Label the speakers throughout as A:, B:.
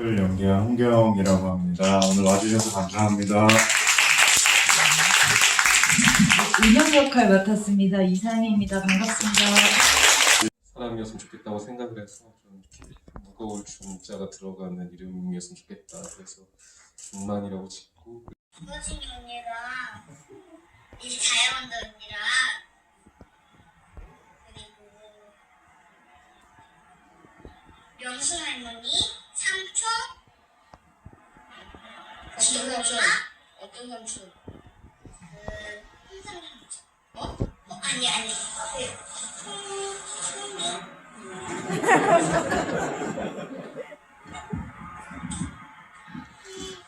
A: 을 연기한 홍경이라고 합니다. 오늘 와주셔서 감사합니다.
B: 은영 역할 맡았습니다. 이상희입니다. 반갑습니다.
C: 사람이었으면 좋겠다고 생각을 해서 좀 이렇게 무거울 준자가 들어가는 이름이었으면 좋겠다. 그래서 준만이라고 짓고
D: 서진이 언니랑 이 다이아몬드 언니랑 그리고 명수 할머니, 삼촌?
E: 어떤 삼촌? 어?
D: 어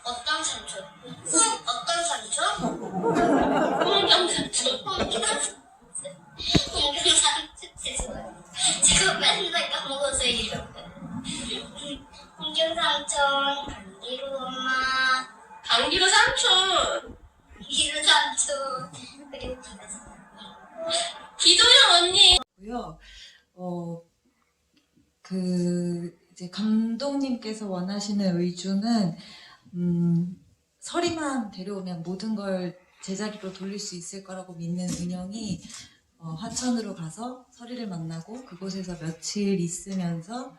D: 어떤 삼촌? 송 어떤 삼촌? 홍경 삼촌. 홍경 삼촌.
E: 강기로 삼촌!
D: 강기루 삼촌, 그리고 기가
E: 기도영 언니!
B: 고요. 어, 그 이제 감독님께서 원하시는 의주는 음, 서리만 데려오면 모든 걸 제자리로 돌릴 수 있을 거라고 믿는 은영이 어, 화천으로 가서 서리를 만나고 그곳에서 며칠 있으면서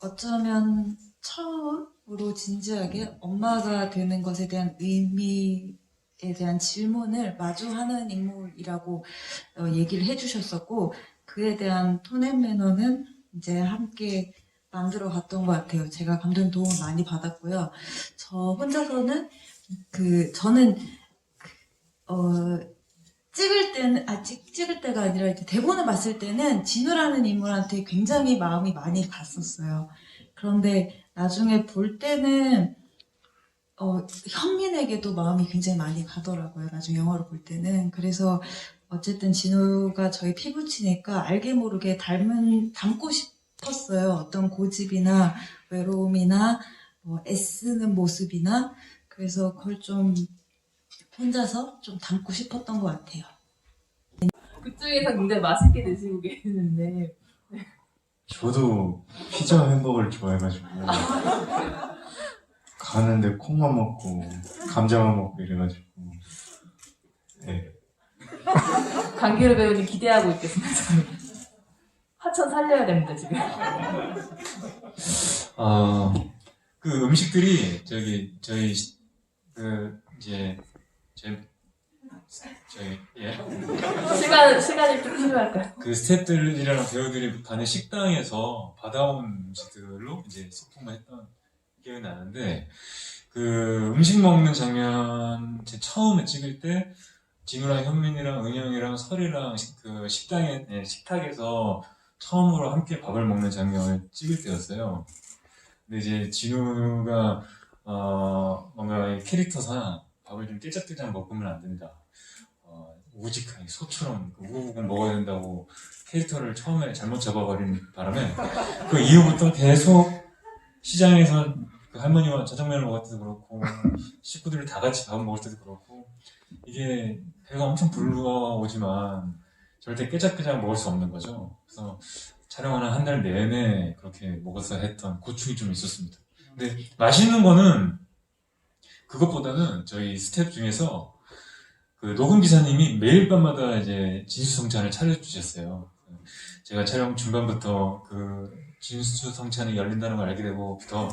B: 어쩌면 처음으로 진지하게 엄마가 되는 것에 대한 의미에 대한 질문을 마주하는 인물이라고 어, 얘기를 해주셨었고 그에 대한 톤앤 매너는 이제 함께 만들어 갔던 것 같아요. 제가 감독님 도움을 많이 받았고요. 저 혼자서는 그 저는 그, 어 찍을 때는 아 찍, 찍을 때가 아니라 이제 대본을 봤을 때는 진우라는 인물한테 굉장히 마음이 많이 갔었어요. 그런데 나중에 볼 때는 어, 현민에게도 마음이 굉장히 많이 가더라고요. 나중에 영화로 볼 때는. 그래서 어쨌든 진우가 저희 피부치니까 알게 모르게 닮은, 닮고 싶었어요. 어떤 고집이나 외로움이나 뭐 애쓰는 모습이나. 그래서 그걸 좀 혼자서 좀 닮고 싶었던 것 같아요.
F: 그쪽에서 굉장히 맛있게 드시고 계시는데
A: 저도 피자 햄버거를 좋아해가지고 가는데 콩만 먹고 감자만 먹고 이래가지고 네.
F: 강기로 배우님 기대하고 있겠습니다. 저는. 하천 살려야 됩니다 지금.
C: 아, 그 음식들이 저기 저희 시- 그 이제 저희 저희 예.
F: 시간 시간이 좀 필요할까요?
C: 그 스태프들이랑 배우들이 가는 식당에서 받아온 음식들로 이제 소통을 했던 기억이 나는데 그 음식 먹는 장면 제 처음에 찍을 때 진우랑 현민이랑 은영이랑 설이랑 식- 그 식당에 네, 식탁에서 처음으로 함께 밥을 먹는 장면을 찍을 때였어요. 근데 이제 진우가 어 뭔가 이 캐릭터상 밥을 좀 떼작떼작 먹으면 안 된다. 어, 우직하게 소처럼 우고우고 먹어야 된다고 캐릭터를 처음에 잘못 잡아버린 바람에 그 이후부터 계속 시장에서 그 할머니와 짜장면을 먹을 때도 그렇고 식구들 다 같이 밥을 먹을 때도 그렇고 이게 배가 엄청 불러오지만 절대 깨작깨작 먹을 수 없는 거죠. 그래서 촬영하는 한 달 내내 그렇게 먹어서 했던 고충이 좀 있었습니다. 근데 맛있는 거는 그것보다는 저희 스텝 중에서 그 녹음 기사님이 매일 밤마다 이제 진수성찬을 차려주셨어요. 제가 촬영 중반부터 그 진수성찬이 열린다는 걸 알게 되고부터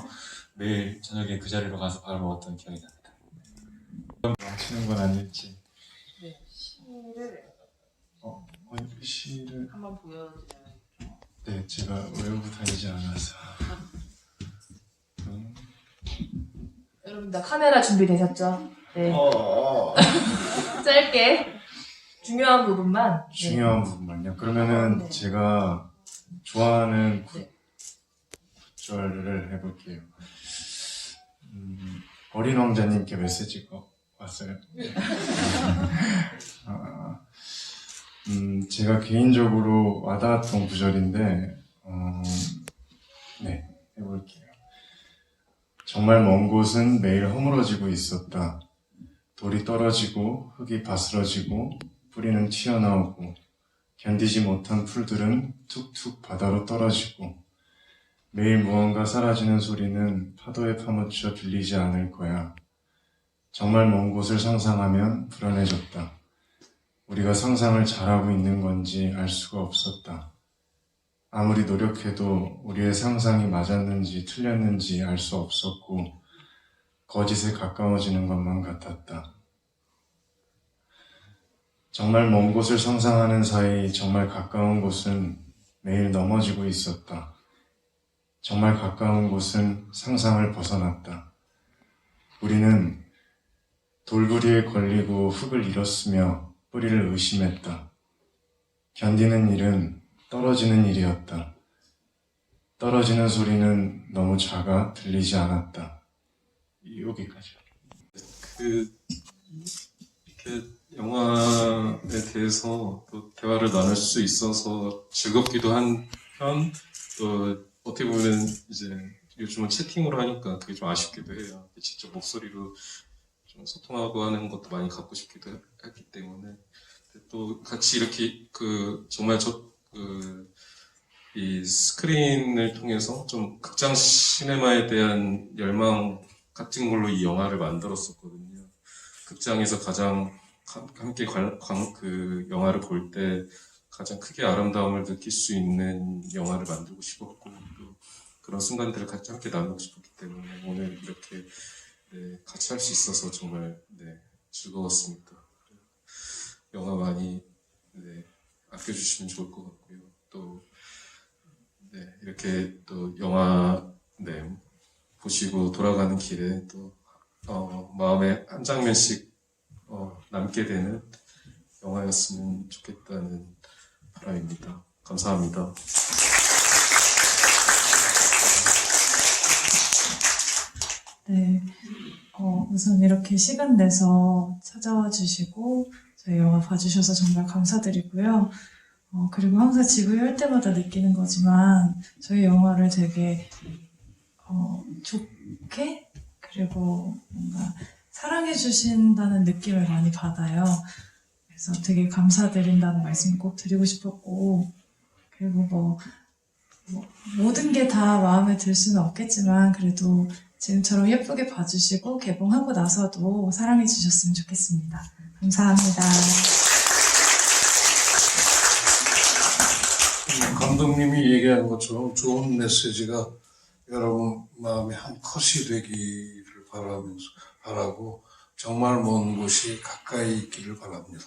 C: 매일 저녁에 그 자리로 가서 밥을 먹었던 기억이 납니다.
A: 마치는 건 아닐지
F: 네. 시를
A: 어, 어, 시를
F: 한번 보여드려요.
A: 네 제가 외우고 다니지 않아서 음,
F: 여러분 다 카메라 준비되셨죠? 네.
A: 어,
F: 짧게 중요한 부분만. 네.
A: 중요한 부분만요. 그러면은
F: 네.
A: 제가 좋아하는 구,
F: 네.
A: 구절을 해볼게요. 음, 어린 왕자님께 메시지가 왔어요. 아, 음, 제가 개인적으로 와닿았던 구절인데, 어, 네, 해볼게요. 정말 먼 곳은 매일 허물어지고 있었다. 돌이 떨어지고 흙이 바스러지고 뿌리는 튀어나오고 견디지 못한 풀들은 툭툭 바다로 떨어지고 매일 무언가 사라지는 소리는 파도에 파묻혀 들리지 않을 거야. 정말 먼 곳을 상상하면 불안해졌다. 우리가 상상을 잘하고 있는 건지 알 수가 없었다. 아무리 노력해도 우리의 상상이 맞았는지 틀렸는지 알 수 없었고, 거짓에 가까워지는 것만 같았다. 정말 먼 곳을 상상하는 사이 정말 가까운 곳은 매일 넘어지고 있었다. 정말 가까운 곳은 상상을 벗어났다. 우리는 돌부리에 걸리고 흙을 잃었으며 뿌리를 의심했다. 견디는 일은 떨어지는 일이었다. 떨어지는 소리는 너무 작아 들리지 않았다. 여기까지.
G: 그 이렇게 영화에 대해서 또 대화를 나눌 수 있어서 즐겁기도 한 편 또 어떻게 보면 이제 요즘은 채팅으로 하니까 그게 좀 아쉽기도 해요. 직접 목소리로 좀 소통하고 하는 것도 많이 갖고 싶기도 했기 때문에 또 같이 이렇게 그 정말 저그 이 스크린을 통해서 좀 극장 시네마에 대한 열망 같은 걸로 이 영화를 만들었었거든요. 극장에서 가장 가- 함께 관, 관- 그 영화를 볼 때 가장 크게 아름다움을 느낄 수 있는 영화를 만들고 싶었고 또 그런 순간들을 같이 함께 나누고 싶었기 때문에 오늘 이렇게 네, 같이 할 수 있어서 정말 네, 즐거웠습니다. 영화 많이 네, 아껴주시면 좋을 것 같고요. 또 네, 이렇게 또 영화 네, 보시고 돌아가는 길에 또 어, 마음에 한 장면씩 어, 남게 되는 영화였으면 좋겠다는 바람입니다. 감사합니다.
H: 네. 어, 우선 이렇게 시간 내서 찾아와 주시고, 저희 영화 봐주셔서 정말 감사드리고요. 어, 그리고 항상 지구에 할 때마다 느끼는 거지만, 저희 영화를 되게, 어, 좋게, 그리고 뭔가 사랑해 주신다는 느낌을 많이 받아요. 그래서 되게 감사드린다는 말씀 꼭 드리고 싶었고, 그리고 뭐, 뭐 모든 게 다 마음에 들 수는 없겠지만, 그래도 지금처럼 예쁘게 봐주시고 개봉하고 나서도 사랑해 주셨으면 좋겠습니다. 감사합니다.
I: 감독님이 얘기한 것처럼 좋은 메시지가 여러분 마음에 한 컷이 되기를 바라면서 바라고 정말 먼 곳이 가까이 있기를 바랍니다.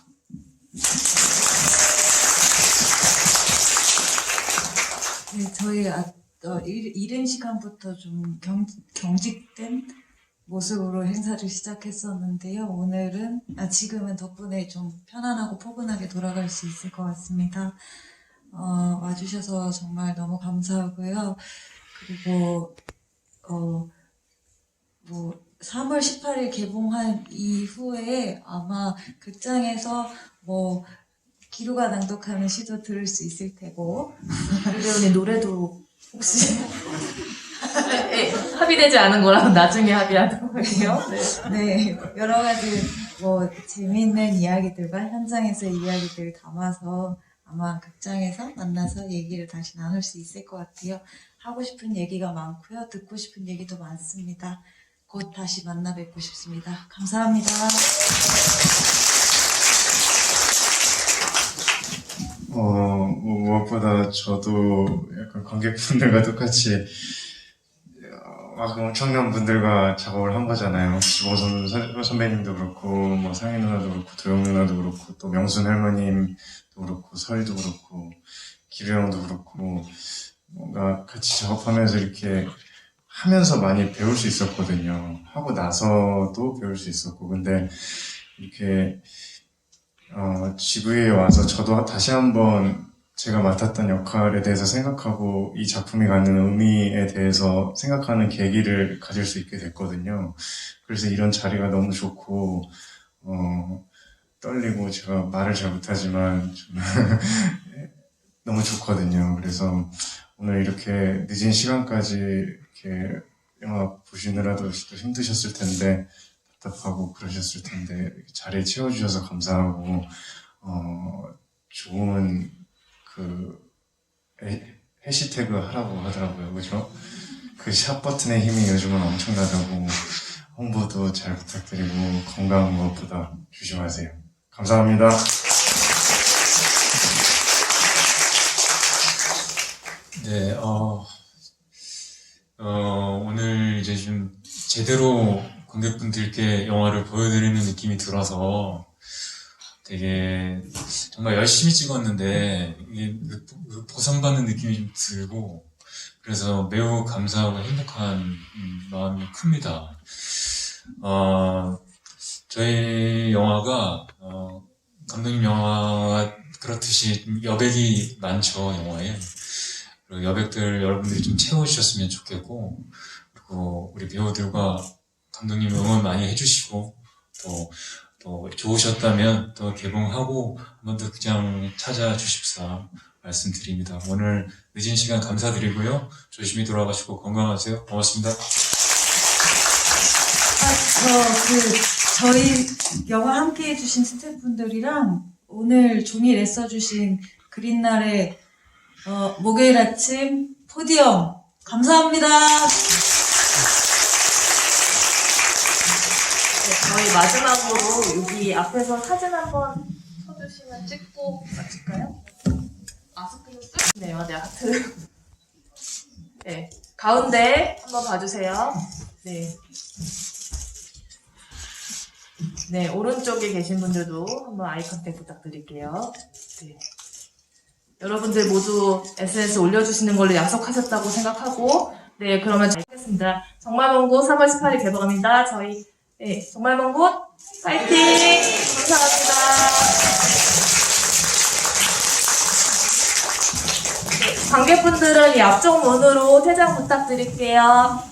B: 네, 저희 아, 어, 일, 이른 시간부터 좀 경, 경직된 모습으로 행사를 시작했었는데요. 오늘은, 아, 지금은 덕분에 좀 편안하고 포근하게 돌아갈 수 있을 것 같습니다. 어, 와주셔서 정말 너무 감사하고요. 그리고, 어, 뭐, 3월 18일 개봉한 이후에 아마 극장에서 뭐, 기루가 낭독하는 시도 들을 수 있을 테고,
F: 배우님 노래도 혹시 네, 합의되지 않은 거라면 나중에 합의하도록 할게요. 네.
B: 네, 여러 가지 뭐 재미있는 이야기들과 현장에서의 이야기들을 담아서 아마 극장에서 만나서 얘기를 다시 나눌 수 있을 것 같아요. 하고 싶은 얘기가 많고요. 듣고 싶은 얘기도 많습니다. 곧 다시 만나 뵙고 싶습니다. 감사합니다.
A: 어, 뭐 무엇보다 저도 약간 관객분들과 똑같이 어, 막 엄청난 분들과 작업을 한 거잖아요. 지보선 선- 선배님도 그렇고, 뭐 상희 누나도 그렇고, 도영 누나도 그렇고, 또 명순 할머님도 그렇고, 설도 그렇고, 기루 형도 그렇고, 뭔가 같이 작업하면서 이렇게 하면서 많이 배울 수 있었거든요. 하고 나서도 배울 수 있었고, 근데 이렇게 어, 지구에 와서 저도 다시 한번 제가 맡았던 역할에 대해서 생각하고 이 작품이 갖는 의미에 대해서 생각하는 계기를 가질 수 있게 됐거든요. 그래서 이런 자리가 너무 좋고, 어, 떨리고 제가 말을 잘 못하지만 좀 너무 좋거든요. 그래서 오늘 이렇게 늦은 시간까지 이렇게 영화 보시느라도 또 힘드셨을 텐데, 답답하고 그러셨을 텐데 자리에 채워주셔서 감사하고 어, 좋은 그 에- 해시태그 하라고 하더라고요. 그죠? 그 샵 버튼의 힘이 요즘은 엄청나다고 홍보도 잘 부탁드리고 건강 무엇보다 조심하세요. 감사합니다.
C: 네, 어, 어, 오늘 이제 좀 제대로 관객분들께 영화를 보여드리는 느낌이 들어서 되게 정말 열심히 찍었는데 이게 보상받는 느낌이 좀 들고 그래서 매우 감사하고 행복한 음, 마음이 큽니다. 어, 저희 영화가 어, 감독님 영화 그렇듯이 좀 여백이 많죠 영화에 그리고 여백들 여러분들이 좀 채워주셨으면 좋겠고 그리고 우리 배우들과 감독님 응원 많이 해주시고 또, 또 좋으셨다면 또 개봉하고 한번더 그냥 찾아주십사 말씀드립니다. 오늘 늦은 시간 감사드리고요. 조심히 돌아가시고 건강하세요. 고맙습니다.
B: 아, 저, 그, 저희 영화 함께 해주신 스태프분들이랑 오늘 종일 애써주신 그린날의 어, 목요일 아침 포디엄 감사합니다.
F: 네, 저희 마지막으로 여기 앞에서 사진 한번 쳐주시면 찍고 마칠까요? 마스크는 쓰? 네. 하트. 네, 가운데 한번 봐주세요. 네. 네, 오른쪽에 계신 분들도 한번 아이 컨택 부탁드릴게요. 네. 여러분들 모두 SNS 올려주시는 걸로 약속하셨다고 생각하고, 네, 그러면 잘 하겠습니다. 정말 먼곳 3월 18일 개봉합니다. 저희 네, 정말 먼 곳, 파이팅! 감사합니다. 네, 관객분들은 이 앞쪽 문으로 퇴장 부탁드릴게요.